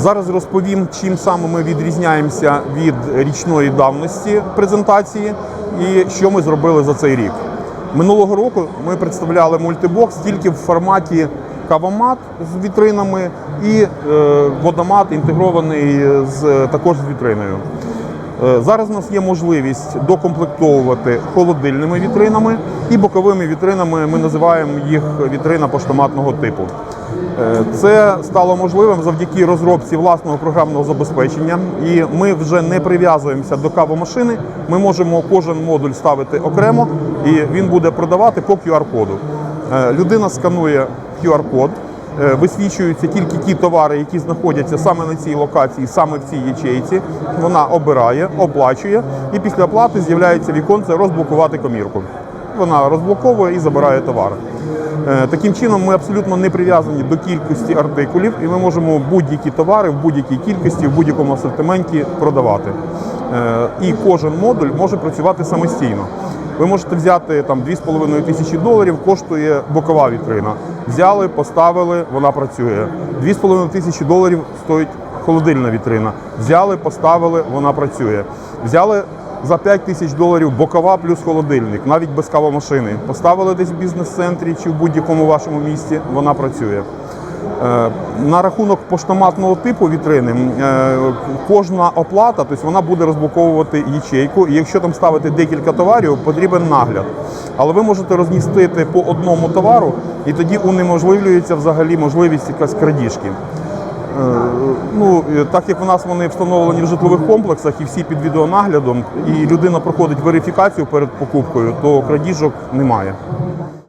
Зараз розповім, чим саме ми відрізняємося від річної давності презентації і що ми зробили за цей рік. Минулого року ми представляли мультибокс тільки в форматі кавомат з вітринами і е, водомат інтегрований з також з вітриною. Е, Зараз у нас є можливість докомплектовувати холодильними вітринами і боковими вітринами. Ми називаємо їх вітрина поштоматного типу. Е, Це стало можливим завдяки розробці власного програмного забезпечення. І ми вже не прив'язуємося до кавомашини. Ми можемо кожен модуль ставити окремо, і він буде продавати по QR-коду. Е, Людина сканує QR-код. Е, Висвічуються тільки ті товари, які знаходяться саме на цій локації, саме в цій ячейці. Вона обирає, оплачує, і після оплати з'являється віконце розблокувати комірку. Вона розблоковує і забирає товар. Е, Таким чином, ми абсолютно не прив'язані до кількості артикулів, і ми можемо будь-які товари в будь-якій кількості, в будь-якому асортименті продавати. Е, І кожен модуль може працювати самостійно. Ви можете взяти там 2,5 тисячі доларів, коштує бокова вітрина. Взяли, поставили, вона працює. 2,5 тисячі доларів стоїть холодильна вітрина. Взяли, поставили, вона працює. Взяли за 5 тисяч доларів бокова плюс холодильник, навіть без кавомашини. Поставили десь в бізнес-центрі чи в будь-якому вашому місті, вона працює. Е, На рахунок поштоматного типу вітрини е, кожна оплата, тобто вона буде розблоковувати ячейку. І якщо там ставити декілька товарів, потрібен нагляд. Але ви можете розмістити по одному товару, і тоді унеможливлюється взагалі можливість якась крадіжки. Е, Ну, е, так як у нас вони встановлені в житлових комплексах і всі під відеонаглядом, і людина проходить верифікацію перед покупкою, то крадіжок немає.